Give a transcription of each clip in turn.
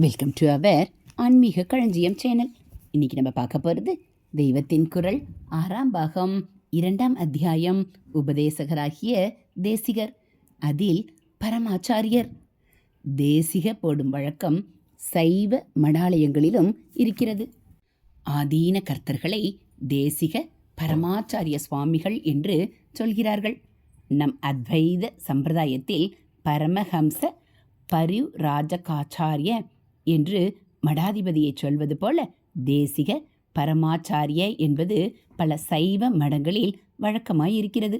Welcome to our ஆன்மீக களஞ்சியம் channel. இன்னைக்கு நம்ம பார்க்க போகிறது தெய்வத்தின் குரல் ஆறாம் பாகம் இரண்டாம் அத்தியாயம் உபதேசகராகிய தேசிகர் அதில் பரமாச்சாரியர். தேசிக போடும் வழக்கம் சைவ மடாலயங்களிலும் இருக்கிறது. ஆதீன கர்த்தர்களை தேசிக பரமாச்சாரிய சுவாமிகள் என்று சொல்கிறார்கள். நம் அத்வைத சம்பிரதாயத்தில் பரமஹம்ச பரிராஜகாச்சாரிய என்று மடாதிபதியை சொல்வது போல தேசிக பரமாச்சாரிய என்பது பல சைவ மடங்களில் வழக்கமாயிருக்கிறது.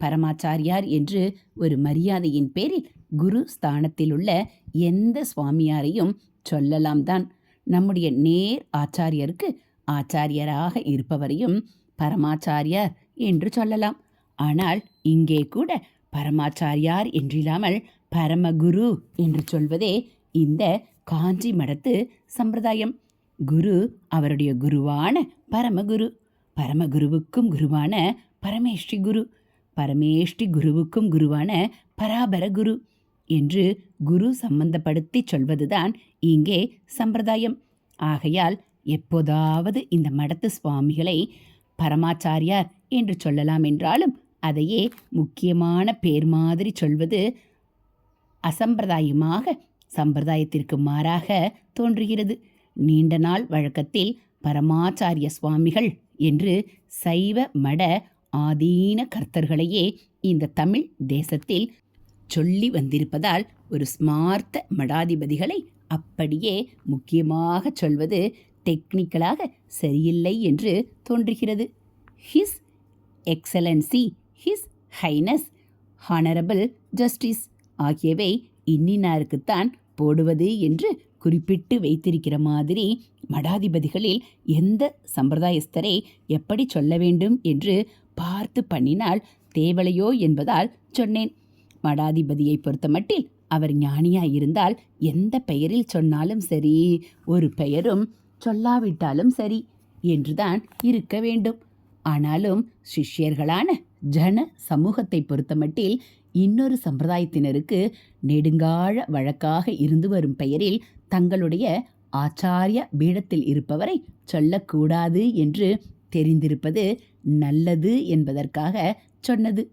பரமாச்சாரியார் என்று ஒரு மரியாதையின் பேரில் குரு ஸ்தானத்தில் உள்ள எந்த சுவாமியாரையும் சொல்லலாம் தான். நம்முடைய நேர் ஆச்சாரியருக்கு ஆச்சாரியராக இருப்பவரையும் பரமாச்சாரியார் என்று சொல்லலாம். ஆனால் இங்கே கூட பரமாச்சாரியார் என்றில்லாமல் பரமகுரு என்று சொல்வதே இந்த காஞ்சி மடத்து சம்பிரதாயம். குரு அவருடைய குருவான பரமகுரு. பரமகுருவுக்கும் குருவான பரமேஷ்டி குரு. பரமேஷ்டி குருவுக்கும் குருவான பராபர குரு என்று குரு சம்பந்தப்படுத்தி சொல்வதுதான் இங்கே சம்பிரதாயம். ஆகையால் எப்போதாவது இந்த மடத்து சுவாமிகளை பரமாச்சாரியார் என்று சொல்லலாம் என்றாலும் அதையே முக்கியமான பேர் மாதிரி சொல்வது அசம்பிரதாயமாக சம்பிரதாயத்திற்கு மாறாக தோன்றுகிறது. நீண்ட நாள் வழக்கத்தில் பரமாச்சாரிய சுவாமிகள் என்று சைவ மட ஆதீன கர்த்தர்களையே இந்த தமிழ் தேசத்தில் சொல்லி வந்திருப்பதால் ஒரு ஸ்மார்த்த மடாதிபதிகளை அப்படியே முக்கியமாக சொல்வது டெக்னிக்கலாக சரியில்லை என்று தோன்றுகிறது. His excellency his highness honourable justice ஆகியவை இன்னினாருக்குத்தான் போடுவது என்று குறிப்பிட்டு வைத்திருக்கிற மாதிரி மடாதிபதிகளில் எந்த சம்பிரதாயஸ்தரை எப்படி சொல்ல வேண்டும் என்று பார்த்து பண்ணினால் தேவலையோ என்பதால் சொன்னேன். மடாதிபதியை பொறுத்தமட்டில் அவர் ஞானியாயிருந்தால் எந்த பெயரில் சொன்னாலும் சரி ஒரு பெயரும் சொல்லாவிட்டாலும் சரி என்றுதான் இருக்க வேண்டும். ஆனாலும் சிஷ்யர்களான ஜன சமூகத்தை பொறுத்தமட்டில் இன்னொரு சம்பிரதாயத்தினருக்கு நெடுங்கால வழக்காக இருந்து வரும் பெயரில் தங்களுடைய ஆச்சாரிய பீடத்தில் இருப்பவரை சொல்லக்கூடாது என்று தெரிந்திருப்பது நல்லது என்பதற்காக சொன்னது.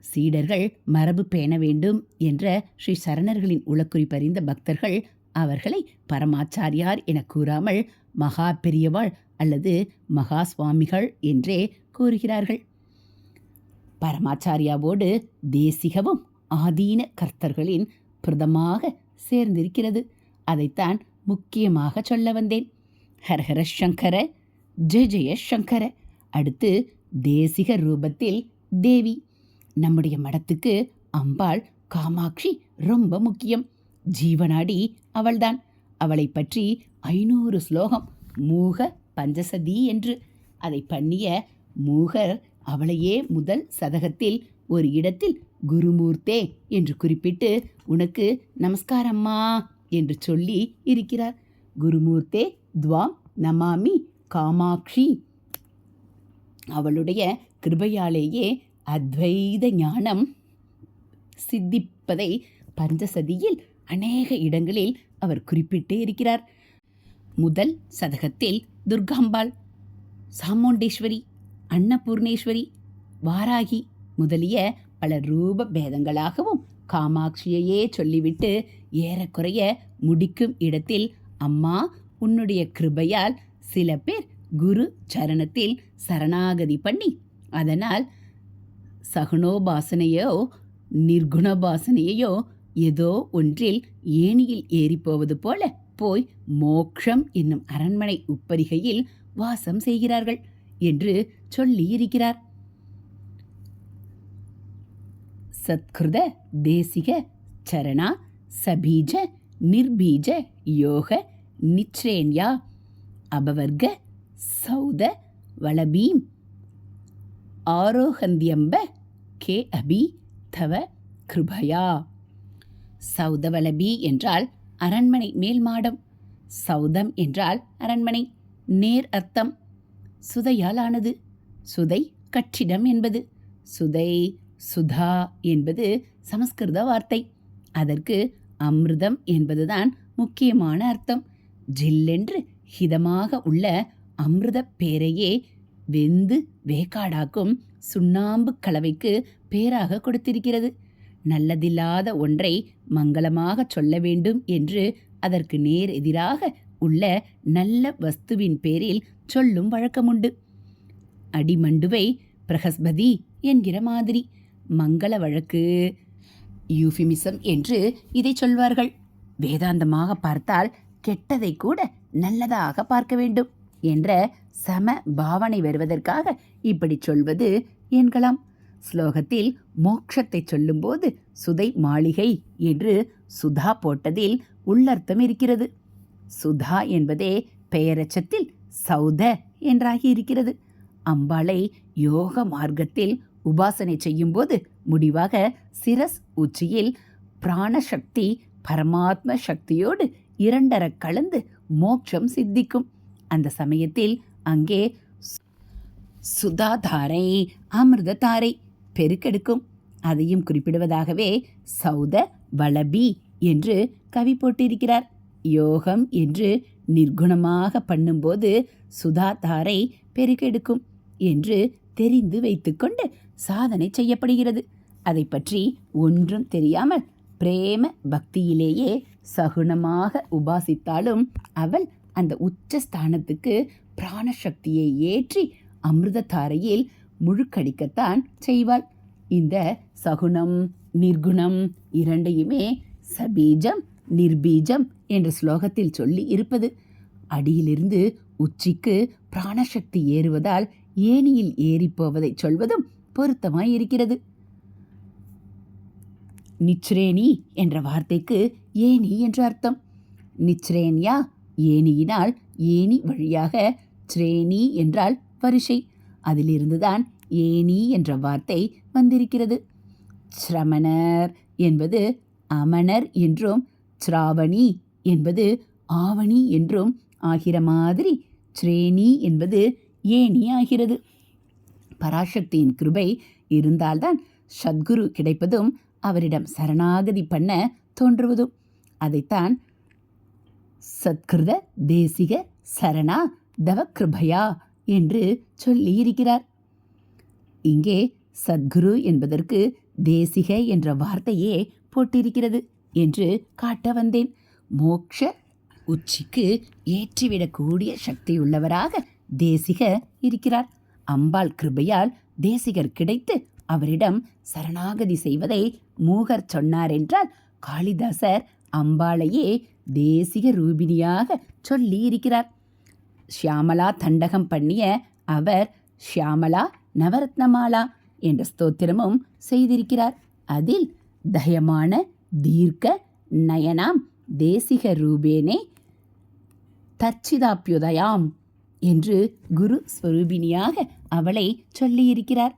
சீடர்கள் மரபு பேண வேண்டும் என்ற ஸ்ரீ சரணர்களின் உளக்குறி பறிந்த பக்தர்கள் அவர்களை பரமாச்சாரியார் என கூறாமல் மகா பெரியவாள் அல்லது மகா சுவாமிகள் என்றே கூறுகிறார்கள். பரமாச்சாரியாவோடு தேசிகவும் ஆதீன கர்த்தர்களின் பிரதமாக சேர்ந்திருக்கிறது. அதைத்தான் முக்கியமாக சொல்ல வந்தேன். ஹரஹர சங்கர ஜெய ஜெய சங்கர அடுத்து தேசிக ரூபத்தில் தேவி. நம்முடைய மடத்துக்கு அம்பாள் காமாட்சி ரொம்ப முக்கியம். ஜீவனாடி அவள்தான். அவளை பற்றி ஐநூறு ஸ்லோகம் மூக பஞ்சசதி என்று. அதை பண்ணிய மூகர் அவளையே முதல் சதகத்தில் ஒரு இடத்தில் குருமூர்த்தே என்று குறிப்பிட்டு உனக்கு நமஸ்காரம்மா என்று சொல்லி இருக்கிறார். குருமூர்த்தே துவாம் நமாமி காமாட்சி. அவளுடைய கிருபையாலேயே அத்வைத ஞானம் சித்திப்பதை பஞ்சசதியில் அநேக இடங்களில் அவர் குறிப்பிட்டே இருக்கிறார். முதல் சதகத்தில் துர்காம்பாள் சாமுண்டேஸ்வரி அன்னபூர்ணேஸ்வரி வாராகி முதலிய பல ரூப பேதங்களாகவும் காமாட்சியையே சொல்லிவிட்டு ஏறக்குறைய முடிக்கும் இடத்தில் அம்மா உன்னுடைய கிருபையால் சில பேர் குரு சரணத்தில் சரணாகதி பண்ணி அதனால் சகுனோபாசனையோ நிர்குணபாசனையோ ஏதோ ஒன்றில் ஏணியில் ஏறிப்போவது போல போய் மோக்ஷம் என்னும் அரண்மனை உப்பரிகையில் வாசம் செய்கிறார்கள் என்று சொல்லியிருக்கிறார். சத்கிருத தேசிக சரணா சபீஜ நிர்பீஜ யோக நிச்சேன்யா அபவர்க சௌத வளபீம் ஆரோகந்தியம்ப கே அபி தவ கிருபயா. சௌதவலபி என்றால் அரண்மனை மேல் மாடம். சௌதம் என்றால் அரண்மனை. நேர் அர்த்தம். சுதையால் ஆனது சுதை கட்டிடம் என்பது. சுதை சுதா என்பது சமஸ்கிருத வார்த்தை. அதற்கு அமிர்தம் என்பதுதான் முக்கியமான அர்த்தம். ஜில்லென்று ஹிதமாக உள்ள அமிர்த பேரையே வெந்து வேக்காடாக்கும் சுண்ணாம்பு கலவைக்கு பேராக கொடுத்திருக்கிறது. நல்லதில்லாத ஒன்றை மங்களமாக சொல்ல வேண்டும் என்று அதற்கு நேர் எதிராக உள்ள நல்ல வஸ்துவின் பேரில் சொல்லும் வழக்கமுண்டு. அடிமண்டுவை பிரகஸ்பதி என்கிற மாதிரி மங்கள வழக்கு யூஃபிமிசம் என்று இதை சொல்வார்கள். வேதாந்தமாக பார்த்தால் கெட்டதை கூட நல்லதாக பார்க்க வேண்டும் என்ற சம பாவனை வருவதற்காக இப்படி சொல்வது என்கலாம். ஸ்லோகத்தில் மோக்ஷத்தை சொல்லும்போது சுதை மாளிகை என்று சுதா போட்டதில் உள்ளர்த்தம் இருக்கிறது. சுதா என்பதே பெயரச்சத்தில் சௌத என்றாகி இருக்கிறது அம்பாளை யோக மார்க்கத்தில் உபாசனை செய்யும்போது முடிவாக சிரஸ் உச்சியில் பிராணசக்தி பரமாத்ம சக்தியோடு இரண்டர கலந்து மோட்சம் சித்திக்கும். அந்த சமயத்தில் அங்கே சு- சுதாதாரை அமிர்ததாரை பெருக்கெடுக்கும். அதையும் குறிப்பிடுவதாகவே சௌத வளபி என்று கவி போட்டிருக்கிறார். யோகம் என்று நிர்குணமாக பண்ணும்போது சுதாதாரை பெருக்கெடுக்கும் என்று தெரிந்து வைத்துக்கொண்டு சாதனை செய்யப்படுகிறது. அதை பற்றி ஒன்றும் தெரியாமல் பிரேம பக்தியிலேயே சகுனமாக உபாசித்தாலும் அவள் அந்த உச்ச ஸ்தானத்துக்கு பிராணசக்தியை ஏற்றி அமிர்தத்தாரையில் முழுக்கடிக்கத்தான் செய்வாள். இந்த சகுனம் நிர்குணம் இரண்டையுமே சபீஜம் நிர்பீஜம் என்ற ஸ்லோகத்தில் சொல்லி இருப்பது. அடியிலிருந்து உச்சிக்கு பிராணசக்தி ஏறுவதால் ஏணியில் ஏறிப்போவதை சொல்வதும் பொருத்தமாய் இருக்கிறது நிச்ரேணி என்ற வார்த்தைக்கு ஏணி என்று அர்த்தம். நிச்ரேன்யா ஏணியினால் ஏணி வழியாக ச்ரேணி என்றால் வரிசை. அதிலிருந்துதான் ஏணி என்ற வார்த்தை வந்திருக்கிறது. சிரமணர் என்பது அமணர் என்றும் சிராவணி என்பது ஆவணி என்றும் ஆகிற மாதிரி ஸ்ரேணி என்பது ஏணி ஆகிறது. பராசக்தியின் கிருபை இருந்தால்தான் சத்குரு கிடைப்பதும் அவரிடம் சரணாகதி பண்ண தோன்றுவதும். அதைத்தான் சத்கிருத தேசிக சரணா தவக்கிருபையா என்று சொல்லியிருக்கிறார். இங்கே சத்குரு என்பதற்கு தேசிக என்ற வார்த்தையே போட்டிருக்கிறது என்று காட்ட வந்தேன். மோக்ஷ உச்சிக்கு ஏற்றிவிடக்கூடிய சக்தியுள்ளவராக தேசிக இருக்கிறார். அம்பாள் கிருபையால் தேசிகர் கிடைத்து அவரிடம் சரணாகதி செய்வதை மூகர் சொன்னார் என்றால் காளிதாசர் அம்பாளையே தேசிக ரூபினியாக சொல்லி இருக்கிறார் ஷியாமலா தண்டகம் பண்ணிய அவர் ஷியாமலா நவரத்னமாலா என்ற ஸ்தோத்திரமும் செய்திருக்கிறார். அதில் தயமான தீர்க்க நயனாம் தேசிக ரூபேனே தச்சிதாப்யுதயாம் என்று குரு ஸ்வரூபினியாக அவளை சொல்லியிருக்கிறார்.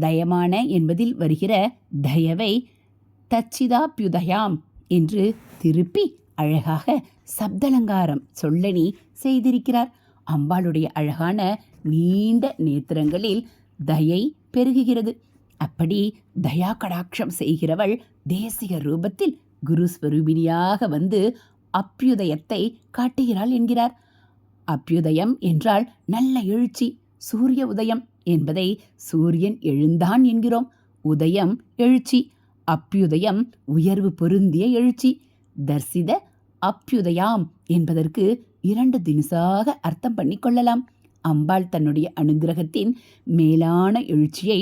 தயமான என்பதில் வருகிற தயவை தச்சிதாப்யுதயாம் என்று திருப்பி அழகாக சப்தலங்காரம் சொல்லணி செய்திருக்கிறார். அம்பாளுடைய அழகான நீண்ட நேத்திரங்களில் தயை பெருகுகிறது. அப்படி தயா கடாட்சம் செய்கிறவள் தேசிக ரூபத்தில் குருஸ்வரூபினியாக வந்து அப்யுதயத்தை காட்டுகிறாள் என்கிறார். அப்யுதயம் என்றால் நல்ல எழுச்சி சூரிய உதயம் என்பதை சூரியன் எழுந்தான் என்கிறோம். உதயம் எழுச்சி அப்யுதயம் உயர்வு பொருந்திய எழுச்சி தர்சித அப்யுதயாம் என்பதற்கு இரண்டு தினுசாக அர்த்தம் பண்ணிக் கொள்ளலாம். அம்பாள் தன்னுடைய அனுகிரகத்தின் மேலான எழுச்சியை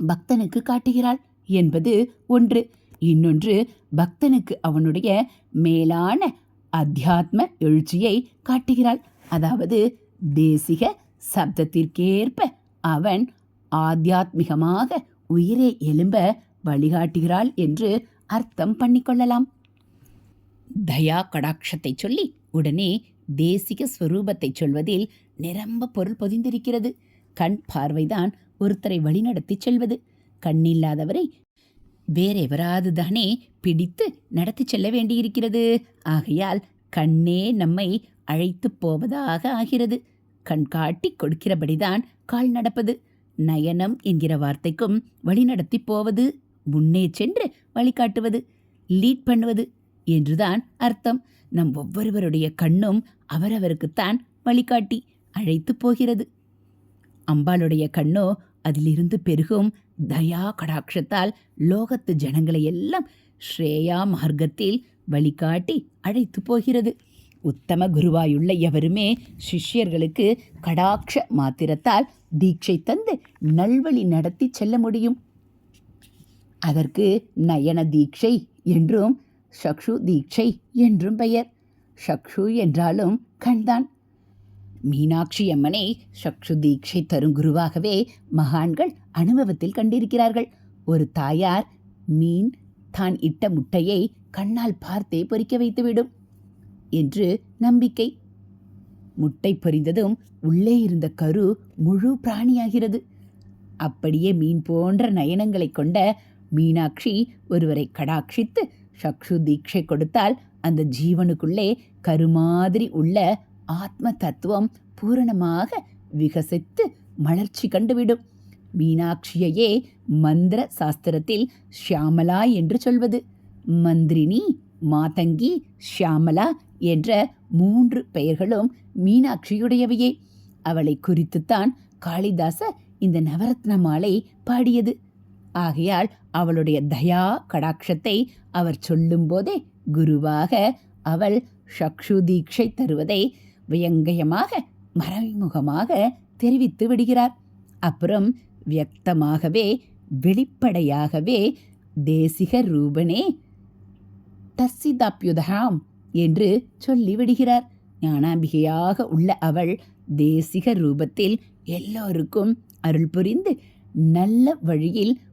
பக்தனுக்கு காட்டுகிறாள் என்பது ஒன்று. இன்னொன்று பக்தனுக்கு அவனுடைய மேலான அத்தியாத்ம எழுச்சியை காட்டுகிறாள். அதாவது தேசிக சப்தத்திற்கேற்ப அவன் ஆத்தியாத்மிகமாக உயிரை எழும்ப வழிகாட்டுகிறாள் என்று அர்த்தம் பண்ணிக்கொள்ளலாம் தயா கடாட்சத்தை சொல்லி உடனே தேசிக ஸ்வரூபத்தை சொல்வதில் நிரம்ப பொருள் பொதிந்திருக்கிறது. கண் பார்வைதான் ஒருத்தரை வழிநடத்தி செல்வது. கண்ணில்லாதவரை வேறெவராது தானே பிடித்து நடத்தி செல்ல வேண்டியிருக்கிறது. ஆகையால் கண்ணே நம்மை அழைத்து போவதாக ஆகிறது. கண் காட்டி கொடுக்கிறபடிதான் கால் நடப்பது. நயனம் என்கிற வார்த்தைக்கும் வழிநடத்தி போவது. முன்னே சென்று வழிகாட்டுவது. லீட் பண்ணுவது. என்றுதான் அர்த்தம். நம் ஒவ்வொருவருடைய கண்ணும் அவரவருக்குத்தான் வழிகாட்டி அழைத்து போகிறது. அம்பாளுடைய கண்ணோ அதிலிருந்து பெருகும் தயா கடாட்சத்தால் லோகத்து ஜனங்களை எல்லாம் ஸ்ரேயா மார்க்கத்தில் வழிகாட்டி அழைத்து போகிறது. உத்தம குருவாயுள்ள எவருமே சிஷ்யர்களுக்கு கடாட்ச மாத்திரத்தால் தீட்சை தந்து நல்வழி நடத்தி செல்ல முடியும். அதற்கு நயன தீட்சை என்றும் சக்ஷு தீட்சை என்றும் பெயர். சக்ஷு என்றாலும் கண்தான். மீனாட்சி அம்மனை சக்ஷு தீட்சை தரும் குருவாகவே மகான்கள் அனுபவத்தில் கண்டிருக்கிறார்கள். ஒரு தாயார் மீன் தான் இட்ட முட்டையை கண்ணால் பார்த்தே பொறிக்க வைத்துவிடும் என்று நம்பிக்கை. முட்டை பொறிந்ததும் உள்ளே இருந்த கரு முழு பிராணியாகிறது. அப்படியே மீன் போன்ற நயனங்களை கொண்ட மீனாட்சி ஒருவரை கடாட்சித்து சக்ஷு தீட்சை கொடுத்தால் அந்த ஜீவனுக்குள்ளே கருமாதிரி உள்ள ஆத்ம தத்துவம் பூரணமாக விகசித்து மலர்ச்சி கண்டுவிடும். மீனாட்சியையே மந்திர சாஸ்திரத்தில் ஷியாமலா என்று சொல்வது. மந்திரினி மாதங்கி ஷியாமலா என்ற மூன்று பெயர்களும் மீனாட்சியுடையவையே. அவளை குறித்துத்தான் காளிதாச இந்த நவரத்ன மாலை பாடியது. ஆகையால் அவளுடைய தயா கடாட்சத்தை அவர் சொல்லும்போதே குருவாக அவள் சக்ஷு தீட்சை தருவதை வியங்கயமாக மறைமுகமாக தெரிவித்து விடுகிறார். அப்புறம் வியக்தமாகவே வெளிப்படையாகவே தேசிக ரூபனே தssiதாப்யுதகாம் என்று சொல்லிவிடுகிறார் ஞானாம்பிகையாக உள்ள அவள் தேசிக ரூபத்தில் எல்லோருக்கும் அருள் புரிந்து நல்ல வழியில்